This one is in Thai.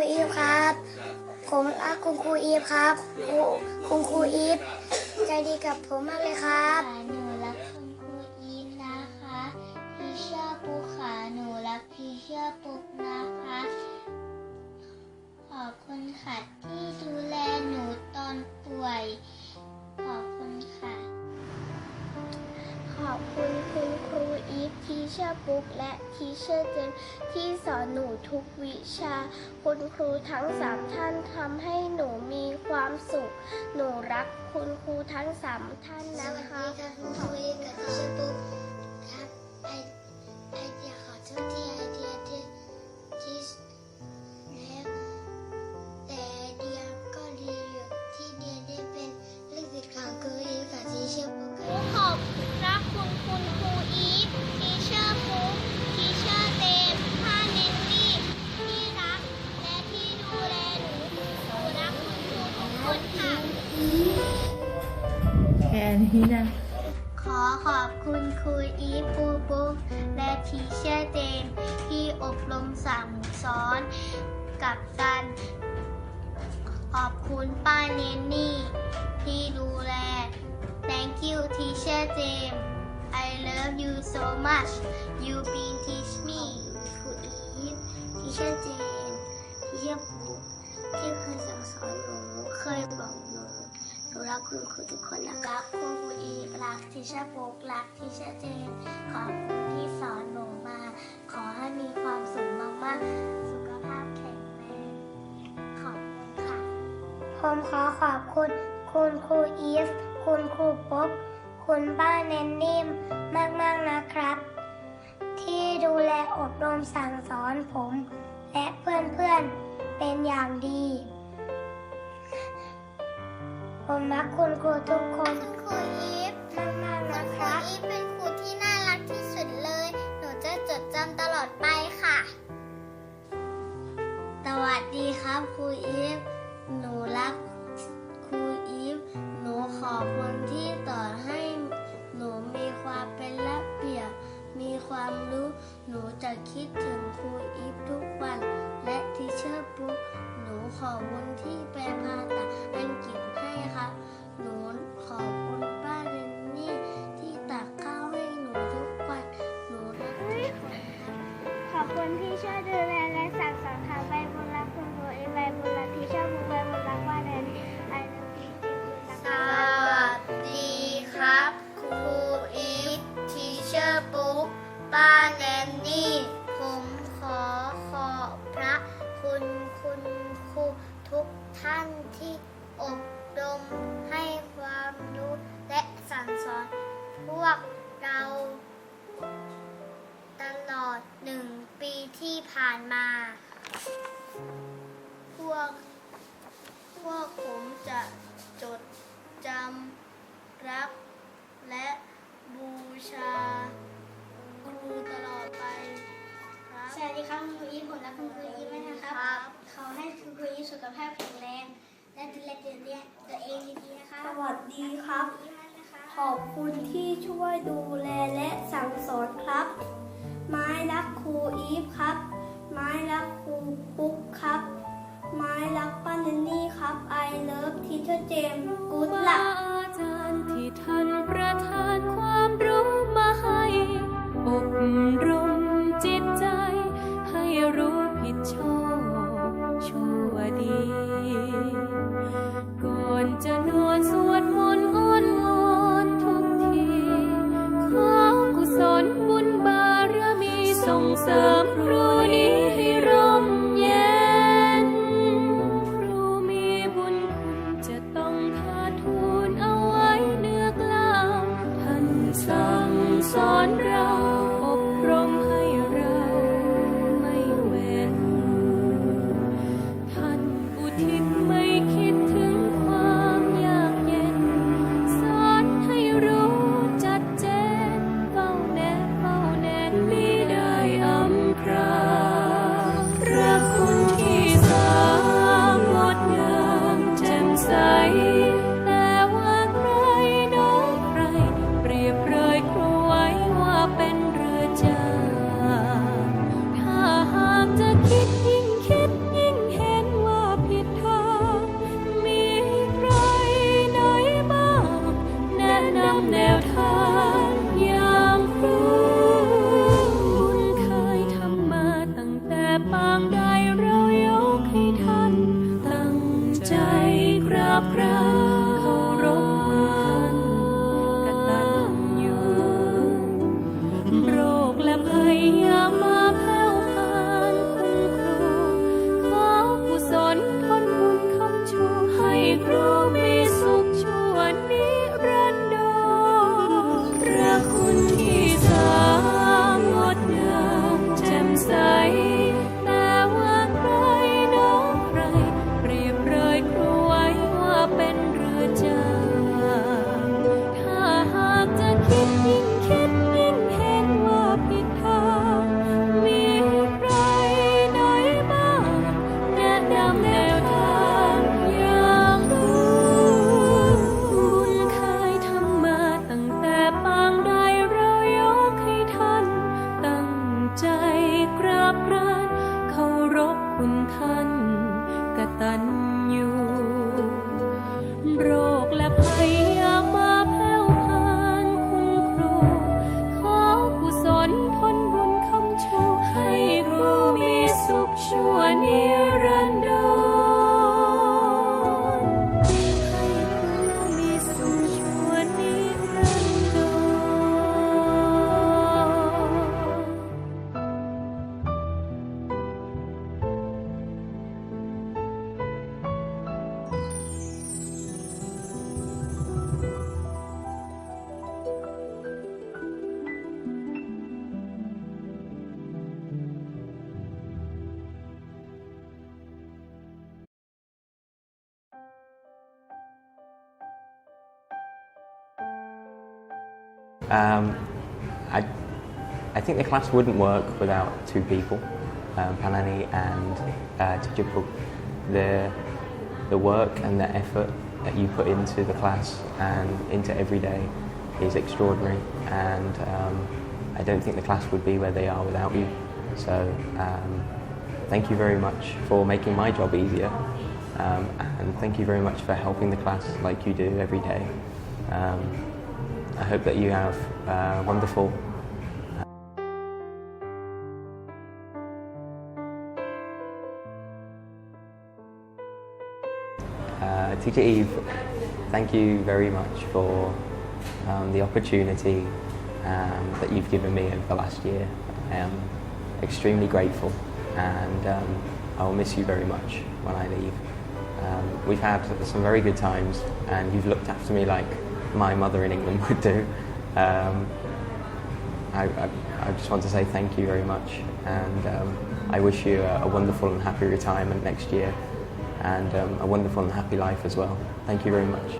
ูอีฟครับ ผมรักคุณครูอีฟครับครูคุณครูอีฟใจดีกับผมมากเลยครับหนูรักคุณครูอีฟนะคะพี่เชื่อปุ๊กค่ะหนูรักพี่เชื่อปุ๊กนะคะ ขอบคุณค่ะที่ดู บุ๊กและทีเชอร์เจมที่สอนหนูทุกวิชา คุณครูทั้งสามท่านทำให้หนูมีความสุข หนูรักคุณครูทั้งสามท่านนะวัสคะดีค่ะคุณครูกับที่ชื่อปุ๊กครับไอไอเดียขอโทษที่ไอเดียที่ อขอบคุณครูอีฟปูปุ๊กและทีเชอร์เจนที่อบรมสั่งสอนกับกัน ขอบคุณป้าเนนนี่ ที่ดูแล Thank you teacher James I love you so much you been teach me ครูอีฟที่ชื่ คุณครูทุกคนนะครับรักคุณครูอีฟรักทีเชอร์ปุ๊กรักทีเชอร์เจนขอบคุณที่สอนหนูมา ขอให้มีความสุขมากๆ สุขภาพแข็งแรงขอบคุณค่ะผมขอขอบคุณคุณครูอีฟคุณครูปุ๊กคุณป้าเนนนิ่มมากๆนะครับ ที่ดูแลอบรมสั่งสอนผม และเพื่อนๆเป็นอย่างดี ผมรักคุณครูทุกคนคุณครูอีฟมากๆคุนะณคครูรับอีฟเป็นครูที่น่ารักที่สุดเลย หนูจะจดจำตลอดไปค่ะ สวัสดีครับครูอีฟ คุณที่ช่วยดูแล ขภาพแข็งแรง และดูแลตัวเองตัวเองดีๆนะคะ สวัสดีครับอีฟมากนะคะขอบคุณที่ช่วยดูแลและสั่งสอนครับ ไม้รักครูอีฟครับ ไม้รักครูปุ๊กครับ ไม้รักป้าเนนนี่ครับ I love teacher James Good ครู luck บาอาจารย์ที่ท่านประทานความรู้มาให้อบรม ดี ก่อนจะ คแ Um, I, I think the class wouldn't work without two people, um, Panani and uh, The, the work and the effort that you put into the class and into every day is extraordinary, and um, I don't think the class would be where they are without you. So, um, thank you very much for making my job easier, um, and thank you very much for helping the class like you do every day. I hope that you have uh, wonderful Uh, Teacher Eve, thank you very much for um, the opportunity um, that you've given me over the last year. I am extremely grateful and um, I will miss you very much when I leave. Um, we've had some very good times and you've looked after me like my mother in England would do. Um, I, I, I just want to say thank you very much and um, I wish you a, a wonderful and happy retirement next year and um, a wonderful and happy life as well. Thank you very much.